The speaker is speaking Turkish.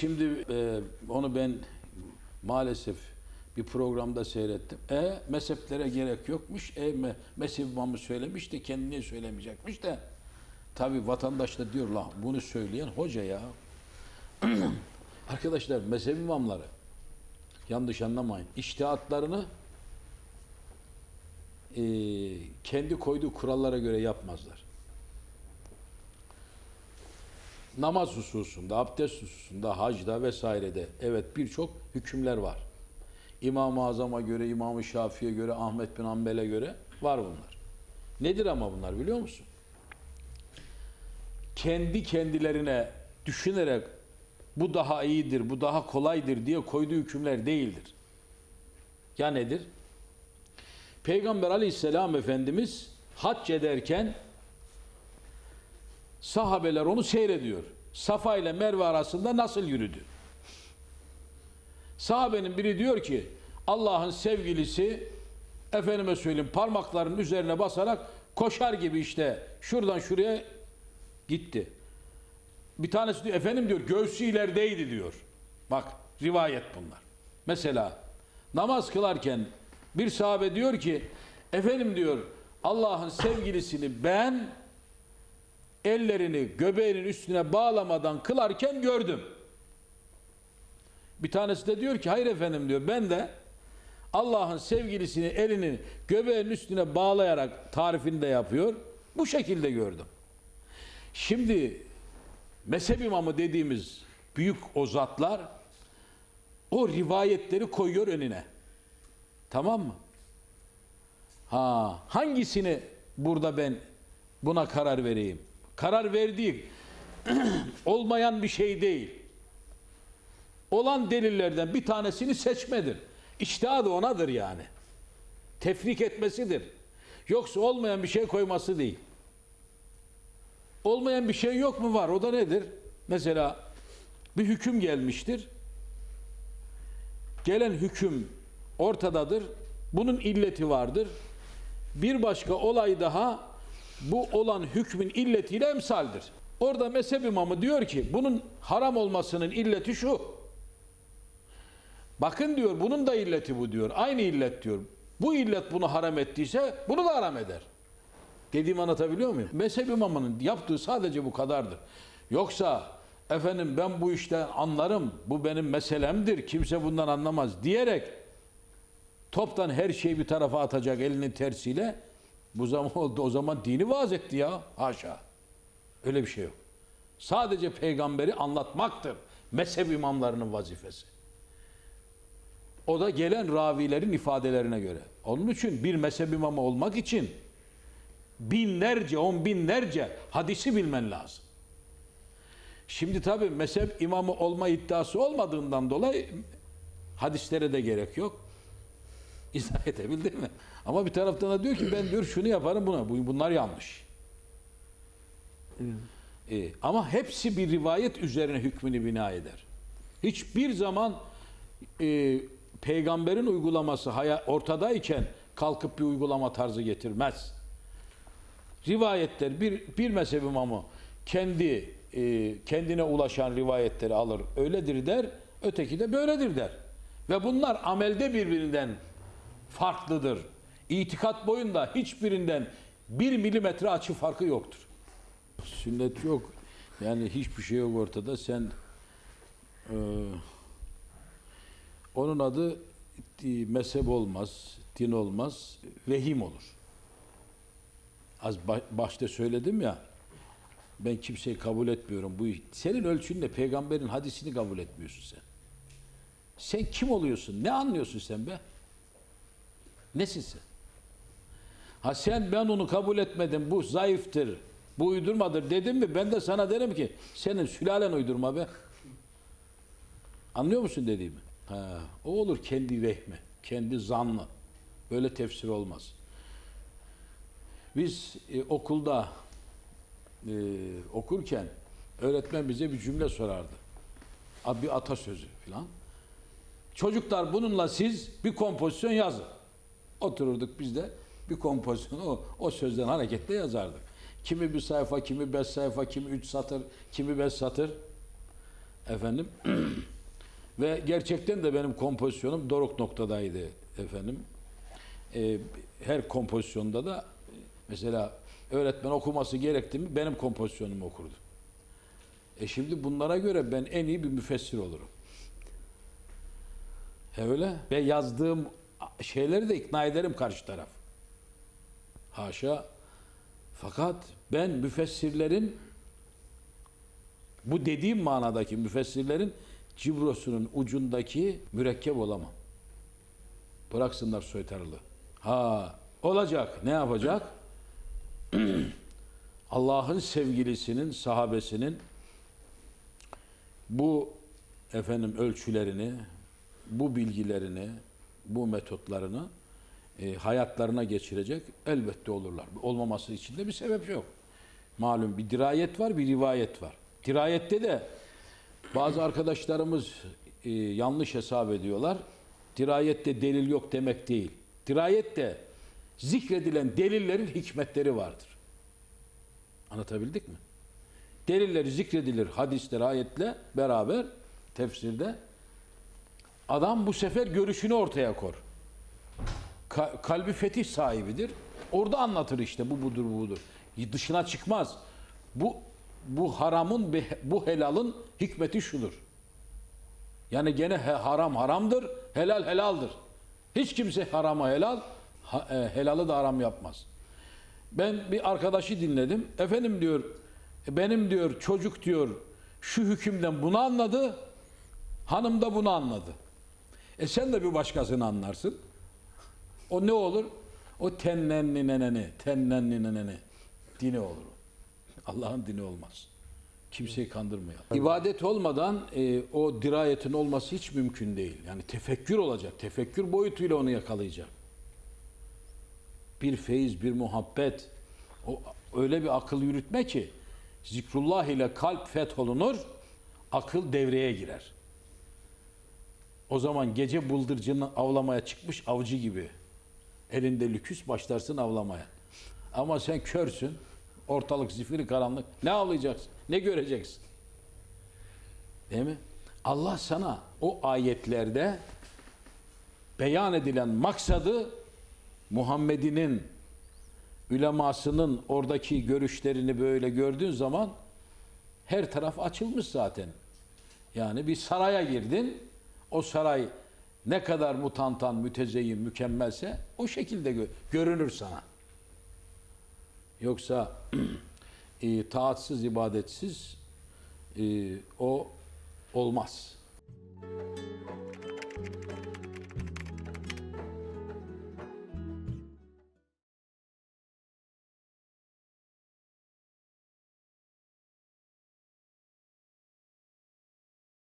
Şimdi e, onu ben maalesef bir programda seyrettim. E mezheplere gerek yokmuş. E me, mezhep imamı söylemiş de kendine söylemeyecekmiş de. Tabi vatandaş da diyor la bunu söyleyen hoca ya. Arkadaşlar mezhep imamları yanlış anlamayın. İştihatlarını e, kendi koyduğu kurallara göre yapmazlar. Namaz hususunda, abdest hususunda, hacda vesairede evet birçok hükümler var. İmam-ı Azam'a göre, İmam-ı Şafii'ye göre, Ahmet bin Hanbel'e göre var bunlar. Nedir ama bunlar biliyor musun? Kendi kendilerine düşünerek bu daha iyidir, bu daha kolaydır diye koyduğu hükümler değildir. Ya nedir? Peygamber aleyhisselam Efendimiz hac ederken sahabeler onu seyrediyor. Safa ile Merve arasında nasıl yürüdü? Sahabenin biri diyor ki Allah'ın sevgilisi efendime söyleyeyim parmaklarının üzerine basarak koşar gibi işte şuradan şuraya gitti. Bir tanesi diyor efendim diyor göğsü ilerideydi diyor. Bak rivayet bunlar. Mesela namaz kılarken bir sahabe diyor ki efendim diyor Allah'ın sevgilisini ben ellerini göbeğinin üstüne bağlamadan kılarken gördüm. Bir tanesi de diyor ki hayır efendim diyor ben de Allah'ın sevgilisini elini göbeğinin üstüne bağlayarak tarifini de yapıyor. Bu şekilde gördüm. Şimdi mezhep imamı dediğimiz büyük o zatlar o rivayetleri koyuyor önüne. Tamam mı? Ha, hangisini burada ben buna karar vereyim? Karar verdiği olmayan bir şey değil. Olan delillerden bir tanesini seçmedir. İçtihadı onadır yani. Tefrik etmesidir. Yoksa olmayan bir şey koyması değil. Olmayan bir şey yok mu var? O da nedir? Mesela bir hüküm gelmiştir. Gelen hüküm ortadadır. Bunun illeti vardır. Bir başka olay daha bu olan hükmün illetiyle emsaldir. Orada mezhep imamı diyor ki bunun haram olmasının illeti şu. Bakın diyor bunun da illeti bu diyor. Aynı illet diyor. Bu illet bunu haram ettiyse bunu da haram eder. Dediğimi anlatabiliyor muyum? Mezhep imamının yaptığı sadece bu kadardır. Yoksa efendim ben bu işten anlarım, bu benim meselemdir, kimse bundan anlamaz diyerek toptan her şeyi bir tarafa atacak elinin tersiyle bu zaman oldu o zaman dini vaaz etti ya. Haşa. Öyle bir şey yok. Sadece peygamberi anlatmaktır. Mezhep imamlarının vazifesi. O da gelen ravilerin ifadelerine göre. Onun için bir mezhep imamı olmak için binlerce, on binlerce hadisi bilmen lazım. Şimdi tabi mezhep imamı olma iddiası olmadığından dolayı hadislere de gerek yok. İzah edebildim mi? Ama bir taraftan da diyor ki ben diyor şunu yaparım buna. Bu- Bunlar yanlış. Ee, ama hepsi bir rivayet üzerine hükmünü bina eder. Hiçbir zaman e, peygamberin uygulaması ortadayken kalkıp bir uygulama tarzı getirmez. Rivayetler bir bir mezhep imamı kendi e, kendine ulaşan rivayetleri alır. Öyledir der. Öteki de böyledir der. Ve bunlar amelde birbirinden farklıdır. İtikat boyunda hiçbirinden bir milimetre açı farkı yoktur. Sünnet yok. Yani hiçbir şey yok ortada. Sen e, onun adı e, mezhep olmaz, din olmaz, vehim olur. Az ba- başta söyledim ya, ben kimseyi kabul etmiyorum. Bu senin ölçünle peygamberin hadisini kabul etmiyorsun sen. Sen kim oluyorsun? Ne anlıyorsun sen be? Nesin sen? Ha sen ben onu kabul etmedim. Bu zayıftır. Bu uydurmadır dedim mi ben de sana derim ki senin sülalen uydurma be. Anlıyor musun dediğimi? Ha, o olur kendi vehmi, kendi zanlı. Böyle tefsir olmaz. Biz e, okulda e, okurken öğretmen bize bir cümle sorardı. Bir atasözü falan. Çocuklar bununla siz bir kompozisyon yazın. Otururduk biz de bir kompozisyon o, o sözden hareketle yazardık. Kimi bir sayfa, kimi beş sayfa, kimi üç satır, kimi beş satır. Efendim ve gerçekten de benim kompozisyonum doruk noktadaydı efendim. Ee, her kompozisyonda da mesela öğretmen okuması gerekti mi benim kompozisyonumu okurdu. E şimdi bunlara göre ben en iyi bir müfessir olurum. He öyle. Ve yazdığım şeyleri de ikna ederim karşı taraf. Haşa. Fakat ben müfessirlerin bu dediğim manadaki müfessirlerin cibrosunun ucundaki mürekkep olamam. Bıraksınlar soytarılığı. Ha olacak. Ne yapacak? Allah'ın sevgilisinin, sahabesinin bu efendim ölçülerini, bu bilgilerini, bu metotlarını e, hayatlarına geçirecek elbette olurlar. Olmaması için de bir sebep yok. Malum bir dirayet var, bir rivayet var. Dirayette de bazı arkadaşlarımız e, yanlış hesap ediyorlar. Dirayette delil yok demek değil. Dirayette zikredilen delillerin hikmetleri vardır. Anlatabildik mi? Delilleri zikredilir hadisler, ayetle beraber tefsirde. Adam bu sefer görüşünü ortaya kor. Ka- kalbi fetih sahibidir. Orada anlatır işte bu budur bu budur. Dışına çıkmaz. Bu bu haramın bu helalın hikmeti şudur. Yani gene haram haramdır, helal helaldir. Hiç kimse harama helal, e, helalı da haram yapmaz. Ben bir arkadaşı dinledim. Efendim diyor, "e, benim diyor çocuk diyor şu hükümden bunu anladı, hanım da bunu anladı. E sen de bir başkasını anlarsın. O ne olur? O tennenni neneni, tennenni neneni dini olur. Allah'ın dini olmaz. Kimseyi kandırmayalım. İbadet olmadan e, o dirayetin olması hiç mümkün değil. Yani tefekkür olacak. Tefekkür boyutuyla onu yakalayacak. Bir feyiz, bir muhabbet. O öyle bir akıl yürütme ki zikrullah ile kalp fetholunur, akıl devreye girer. O zaman gece bıldırcını avlamaya çıkmış avcı gibi. Elinde lüküs başlarsın avlamaya. Ama sen körsün. Ortalık zifiri karanlık. Ne avlayacaksın? Ne göreceksin? Değil mi? Allah sana o ayetlerde beyan edilen maksadı Muhammed'inin ülemasının oradaki görüşlerini böyle gördüğün zaman her taraf açılmış zaten. Yani bir saraya girdin. O saray ne kadar mutantan, mütezeyyin, mükemmelse o şekilde gö- görünür sana. Yoksa e, taatsız, ibadetsiz e, o olmaz.